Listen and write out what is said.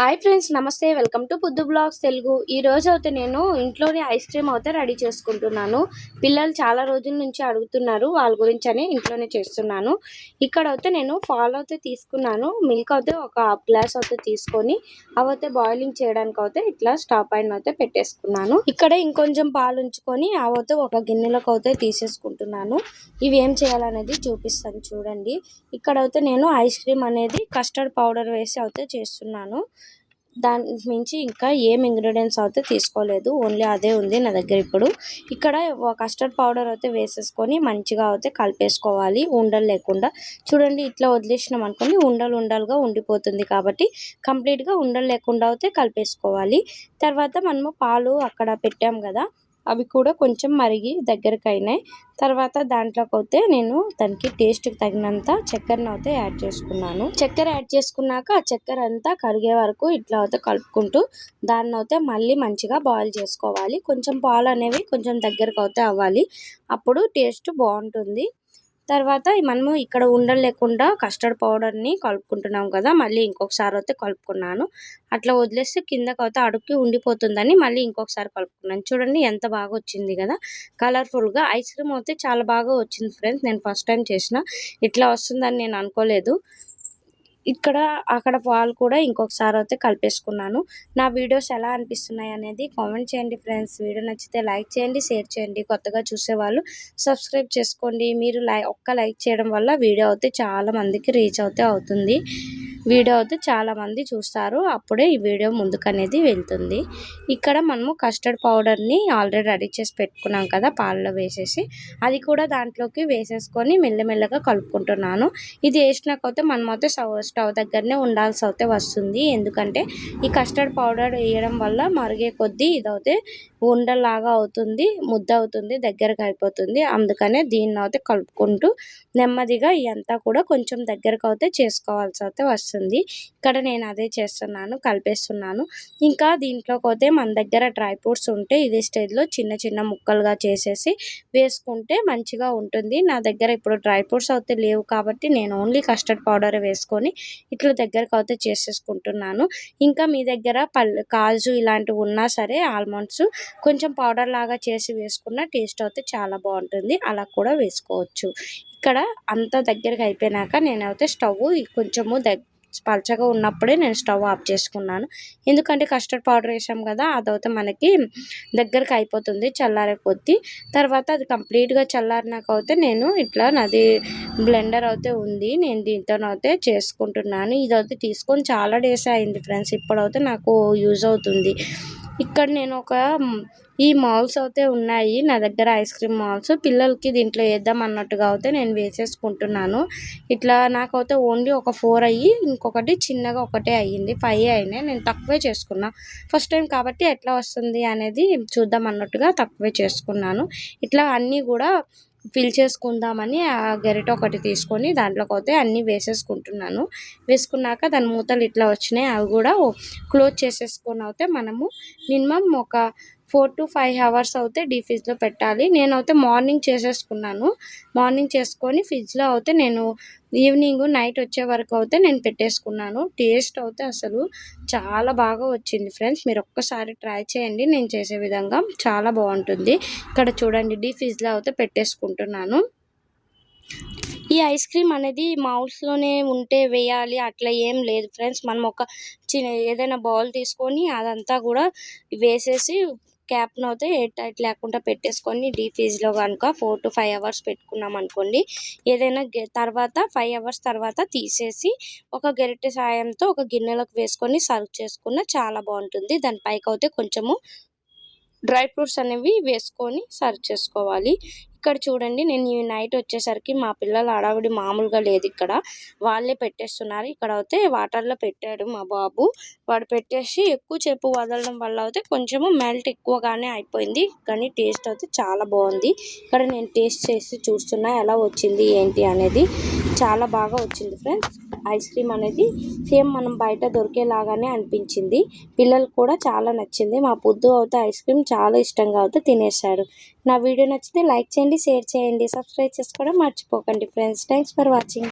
Hi friends నమస్తే. Welcome to Buddhu blogs Telugu ఈ రోజు అయితే నేను ఇంట్లోనే ఐస్ క్రీమ్ అయితే రెడీ చేసుకుంటున్నాను. పిల్లలు చాలా రోజుల నుంచి అడుగుతున్నారు వాళ్ళ గురించి అని ఇంట్లోనే చేస్తున్నాను. ఇక్కడ అయితే నేను ఫాల్ అయితే తీసుకున్నాను. మిల్క్ అయితే ఒక హాఫ్ గ్లాస్ అయితే తీసుకొని అవైతే బాయిలింగ్ చేయడానికి అయితే ఇట్లా స్టాప్ ఆయిన్ అయితే పెట్టేసుకున్నాను. ఇక్కడ ఇంకొంచెం పాలు ఉంచుకొని అవైతే ఒక గిన్నెలకు అయితే తీసేసుకుంటున్నాను. ఇవి ఏం చేయాలనేది చూపిస్తాను చూడండి. ఇక్కడ అయితే నేను ఐస్ క్రీమ్ అనేది కస్టర్డ్ పౌడర్ వేసి అయితే చేస్తున్నాను. దాని మించి ఇంకా ఏం ఇంగ్రీడియంట్స్ అయితే తీసుకోలేదు. ఓన్లీ అదే ఉంది నా దగ్గర ఇప్పుడు. ఇక్కడ కస్టర్డ్ పౌడర్ అయితే వేసేసుకొని మంచిగా అయితే కలిపేసుకోవాలి. ఉండలు లేకుండా. చూడండి ఇట్లా వదిలేసినాం అనుకోండి ఉండలు ఉండలుగా ఉండిపోతుంది కాబట్టి కంప్లీట్గా ఉండలు లేకుండా అయితే కలిపేసుకోవాలి. తర్వాత మనము పాలు అక్కడ పెట్టాం కదా అవి కూడా కొంచెం మరిగి దగ్గరకు అయినాయి తర్వాత దాంట్లోకి అయితే నేను దానికి టేస్ట్కి తగినంత చక్కెరను అయితే యాడ్ చేసుకున్నాను. చక్కెర యాడ్ చేసుకున్నాక ఆ చక్కెర అంతా కరిగే వరకు ఇట్లా అయితే కలుపుకుంటూ దాన్ని అయితే మళ్ళీ మంచిగా బాయిల్ చేసుకోవాలి. కొంచెం పాలు అనేవి కొంచెం దగ్గరకు అయితే అవ్వాలి. అప్పుడు టేస్ట్ బాగుంటుంది. తర్వాత మనము ఇక్కడ ఉండలు లేకుండా కస్టర్డ్ పౌడర్ని కలుపుకుంటున్నాం కదా మళ్ళీ ఇంకొకసారి అయితే కలుపుకున్నాను. అట్లా వదిలేస్తే కిందకి అయితే అడుక్కి ఉండిపోతుందని మళ్ళీ ఇంకొకసారి కలుపుకున్నాను. చూడండి ఎంత బాగా వచ్చింది కదా. కలర్ఫుల్గా ఐస్ క్రీమ్ అయితే చాలా బాగా వచ్చింది ఫ్రెండ్స్ నేను ఫస్ట్ టైం చేసిన. ఇట్లా వస్తుందని నేను అనుకోలేదు. ఇక్కడ అక్కడ పాలు కూడా ఇంకొకసారి అయితే కలిపేసుకున్నాను. నా వీడియోస్ ఎలా అనిపిస్తున్నాయి అనేది కామెంట్ చేయండి ఫ్రెండ్స్ వీడియో నచ్చితే లైక్ చేయండి షేర్ చేయండి. కొత్తగా చూసేవాళ్ళు సబ్స్క్రైబ్ చేసుకోండి. మీరు లై ఒక్క లైక్ చేయడం వల్ల వీడియో అయితే చాలా మందికి రీచ్ అవుతే అవుతుంది. వీడియో అయితే చాలామంది చూస్తారు. అప్పుడే ఈ వీడియో ముందుకు అనేది వెళ్తుంది. ఇక్కడ మనము కస్టర్డ్ పౌడర్ని ఆల్రెడీ రెడీ చేసి పెట్టుకున్నాం కదా పాలలో వేసేసి. అది కూడా దాంట్లోకి వేసేసుకొని మెల్లమెల్లగా కలుపుకుంటున్నాను. ఇది వేసినాకైతే మనమైతే స్టవ్ స్టవ్ దగ్గరనే ఉండాల్సి అయితే వస్తుంది. ఎందుకంటే ఈ కస్టర్డ్ పౌడర్ వేయడం వల్ల మరిగే కొద్దీ ఇదైతే ఉండలాగా అవుతుంది ముద్ద అవుతుంది దగ్గరకు అయిపోతుంది. అందుకనే దీన్ని అయితే కలుపుకుంటూ నెమ్మదిగా ఇదంతా కూడా కొంచెం దగ్గరకు అయితే చేసుకోవాల్సి అయితే వస్తుంది. ఇక్కడ నేను అదే చేస్తున్నాను కలిపేస్తున్నాను. ఇంకా దీంట్లోకి పోతే మన దగ్గర డ్రై ఫ్రూట్స్ ఉంటే ఇదే స్టేజ్లో చిన్న చిన్న ముక్కలుగా చేసేసి వేసుకుంటే మంచిగా ఉంటుంది. నా దగ్గర ఇప్పుడు డ్రై ఫ్రూట్స్ అయితే లేవు కాబట్టి నేను ఓన్లీ కస్టర్డ్ పౌడర్ వేసుకొని ఇట్లా దగ్గరకు అయితే చేసేసుకుంటున్నాను. ఇంకా మీ దగ్గర పళ్ళు కాజు ఇలాంటివి ఉన్నా సరే ఆల్మండ్స్ కొంచెం పౌడర్ లాగా చేసి వేసుకున్న టేస్ట్ అయితే చాలా బాగుంటుంది. అలా కూడా వేసుకోవచ్చు. ఇక్కడ అంతా దగ్గరకు అయిపోయినాక నేనైతే స్టవ్ కొంచెము దగ్గ పలచగా ఉన్నప్పుడే నేను స్టవ్ ఆఫ్ చేసుకున్నాను. ఎందుకంటే కస్టర్డ్ పౌడర్ వేసాం కదా అదైతే మనకి దగ్గరకు అయిపోతుంది చల్లారే కొద్దీ. తర్వాత అది కంప్లీట్గా చల్లారినాకైతే అయితే నేను ఇట్లా నాది బ్లెండర్ అయితే ఉంది నేను దీంతోనైతే చేసుకుంటున్నాను. ఇదైతే తీసుకొని చాలా డేస్ అయింది ఫ్రెండ్స్ ఇప్పుడైతే నాకు యూజ్ అవుతుంది. ఇక్కడ నేను ఒక ఈ మాల్స్ అయితే ఉన్నాయి నా దగ్గర ఐస్ క్రీమ్ మాల్స్. పిల్లలకి దీంట్లో వేద్దాం అన్నట్టుగా అయితే నేను వేసేసుకుంటున్నాను. ఇట్లా నాకైతే ఓన్లీ ఒక ఫోర్ అయ్యి ఇంకొకటి చిన్నగా ఒకటే అయ్యింది. ఫైవ్ అయినాయి. నేను తక్కువే చేసుకున్నా. ఫస్ట్ టైం కాబట్టి ఎట్లా వస్తుంది అనేది చూద్దాం అన్నట్టుగా తక్కువే చేసుకున్నాను. ఇట్లా అన్నీ కూడా ఫిల్ చేసుకుందామని ఆ గరిట ఒకటి తీసుకొని దాంట్లోకి అయితే అన్నీ వేసేసుకుంటున్నాను. వేసుకున్నాక దాని మూతలు ఇట్లా వచ్చినాయి. అవి కూడా క్లోజ్ చేసేసుకొని అయితే మనము మినిమం ఒక ఫోర్ టు ఫైవ్ అవర్స్ అయితే డీ ఫ్రిడ్జ్లో పెట్టాలి. నేనైతే మార్నింగ్ చేసేసుకున్నాను. మార్నింగ్ చేసుకొని ఫ్రిడ్జ్లో అయితే నేను ఈవినింగ్ నైట్ వచ్చే వరకు అయితే నేను పెట్టేసుకున్నాను. టేస్ట్ అయితే అసలు చాలా బాగా వచ్చింది ఫ్రెండ్స్. మీరు ఒక్కసారి ట్రై చేయండి. నేను చేసే విధంగా చాలా బాగుంటుంది. ఇక్కడ చూడండి డీ ఫ్రిడ్జ్లో అయితే పెట్టేసుకుంటున్నాను. ఈ ఐస్ క్రీమ్ అనేది మౌస్లోనే ఉంటే వేయాలి. అట్లా ఏం లేదు ఫ్రెండ్స్. మనం ఒక చిన్న ఏదైనా బౌల్ తీసుకొని అదంతా కూడా వేసేసి క్యాప్ను అయితే ఎయిర్ టైట్ లేకుండా పెట్టేసుకొని డీ ఫ్రీజ్లో కనుక ఫోర్ టు ఫైవ్ అవర్స్ పెట్టుకున్నాం అనుకోండి ఏదైనా తర్వాత ఫైవ్ అవర్స్ తర్వాత తీసేసి ఒక గరిటె సాయంతో ఒక గిన్నెలోకి వేసుకొని సర్వ్ చేసుకున్న చాలా బాగుంటుంది. దాని పైకి అయితే కొంచెము డ్రై ఫ్రూట్స్ అనేవి వేసుకొని సర్వ్ చేసుకోవాలి. ఇక్కడ చూడండి నేను ఈ నైట్ వచ్చేసరికి మా పిల్లల హడావిడి మామూలుగా లేదు ఇక్కడ. వాళ్ళే పెట్టేస్తున్నారు. ఇక్కడ అయితే వాటర్లో పెట్టాడు మా బాబు. వాడు పెట్టేసి ఎక్కువ చెప్పు వదలడం వల్ల అయితే కొంచెము మెల్ట్ ఎక్కువగానే అయిపోయింది. కానీ టేస్ట్ అయితే చాలా బాగుంది. ఇక్కడ నేను టేస్ట్ చేసి చూస్తున్నా ఎలా వచ్చింది ఏంటి అనేది. చాలా బాగా వచ్చింది ఫ్రెండ్స్. ఐస్ క్రీమ్ అనేది సేమ్ మనం బయట దొరికేలాగానే అనిపించింది. పిల్లలు కూడా చాలా నచ్చింది. మా పొద్దు అవుతే ఐస్ క్రీమ్ చాలా ఇష్టంగా అయితే తినేశాడు నా వీడియో నచ్చితే లైక్ చేయండి షేర్ చేయండి సబ్స్క్రైబ్ చేసుకోవడం మర్చిపోకండి ఫ్రెండ్స్. Thanks for watching.